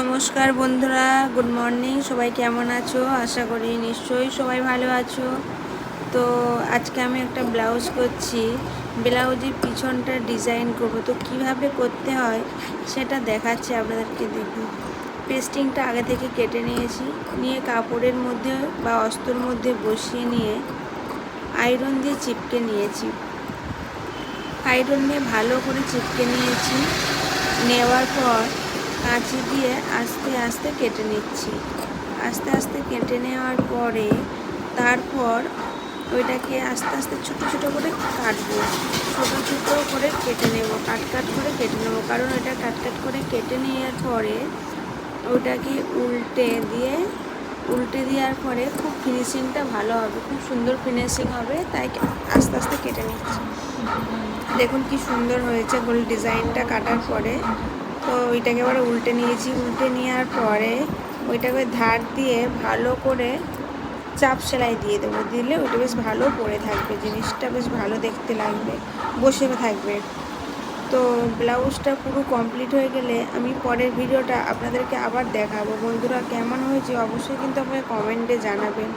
নমস্কার বন্ধুরা good morning সবাই কেমন আছো? আশা করি নিশ্চয়ই সবাই ভালো আছো। তো আজকে আমি একটা ব্লাউজ করছি, ব্লাউজের পিছনটা ডিজাইন করব। তো কীভাবে করতে হয় সেটা দেখাচ্ছি আপনাদেরকে দেখুন পেস্টিংটা আগে থেকে কেটে নিয়েছি, নিয়ে কাপড়ের মধ্যে বা অস্তর মধ্যে বসিয়ে নিয়ে আয়রন দিয়ে চিপকে নিয়েছি। আয়রন দিয়ে ভালো করে চিপকে নিয়েছি। নেওয়ার পর কাঁচি দিয়ে আস্তে আস্তে কেটে নিচ্ছি। আস্তে আস্তে কেটে নেওয়ার পরে তারপর ওইটাকে আস্তে আস্তে ছোটো ছোটো করে কাটবো। ছোটো ছোটো করে কেটে নেব, কাট কাট করে কেটে নেব। কারণ ওইটা কাট কাট করে কেটে নেওয়ার পরে ওইটাকে উল্টে দিয়ে, উল্টে দেওয়ার পরে খুব ফিনিশিংটা ভালো হবে, খুব সুন্দর ফিনিশিং হবে, তাই আস্তে আস্তে কেটে নিচ্ছি। দেখুন কি সুন্দর হয়েছে গোল ডিজাইনটা কাটার পরে। তো ওইটাকে এবার উল্টে নিয়েছি। উল্টে নেওয়ার পরে ওইটাকে ধার দিয়ে ভালো করে চাপ সেলাই দিয়ে দেবো। দিলে ওইটা বেশ ভালো পরে থাকবে। জিনিসটা বেশ ভালো দেখতে লাগবে, বসে থাকবে। তো ব্লাউজটা পুরো কমপ্লিট হয়ে গেলে আমি পরের ভিডিওটা আপনাদেরকে আবার দেখাবো। বন্ধুরা কেমন হয়েছে অবশ্যই কিন্তু আমাকে কমেন্টে জানাবেন।